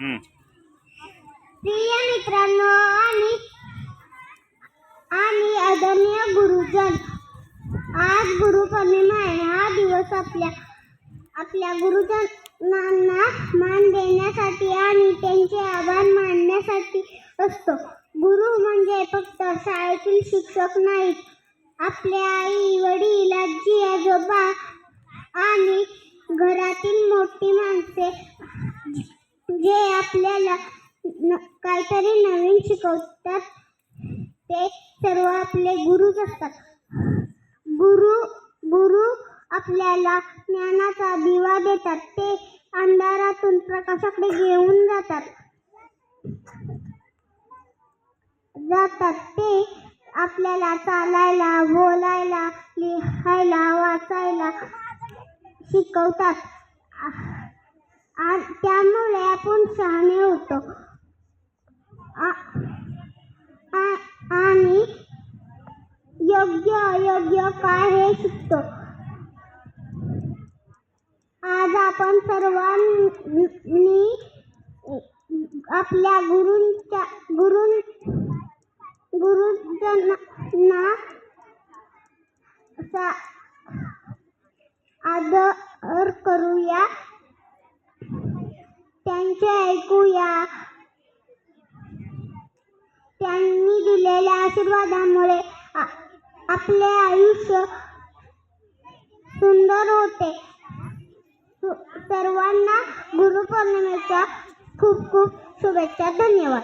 प्रिय मित्रांनो आणि आणि आदरणीय गुरुजन आज गुरुपौर्णिमा आहे. हा दिवस आपल्या आपल्या गुरुजनांना मान देण्यासाठी आणि त्यांचे आभार मानण्यासाठी असतो. गुरु म्हणजे फक्त शाळेतील शिक्षक नाहीत आपल्या आई वडील आजी आजोबा आणि घरातील मोठी माणसे जे आपल्याला काहीतरी नवीन शिकवतात ते सर्व आपले गुरुच असतात. गुरु गुरु आपल्याला ज्ञानाचा दिवा देतात. ते अंधारातून प्रकाशाकडे घेऊन जातात. जातात. ते आपल्याला चालायला बोलायला लिहायला वाचायला शिकवतात. त्यामुळे आपण शहाणे होतो. आ- आ- आणि योग्य अयोग्य काय हे शिकतो. आज आपण सर्वांनी आपल्या गुरूंच्या गुरु गुरुजना आदर करूया. त्यांचे ऐकूया. त्यांनी दिलेल्या आशीर्वादामुळे आपले आयुष्य सुंदर होते. सर्वांना सर्वांना गुरुपौर्णिमेच्या खूप खूप शुभेच्छा. धन्यवाद.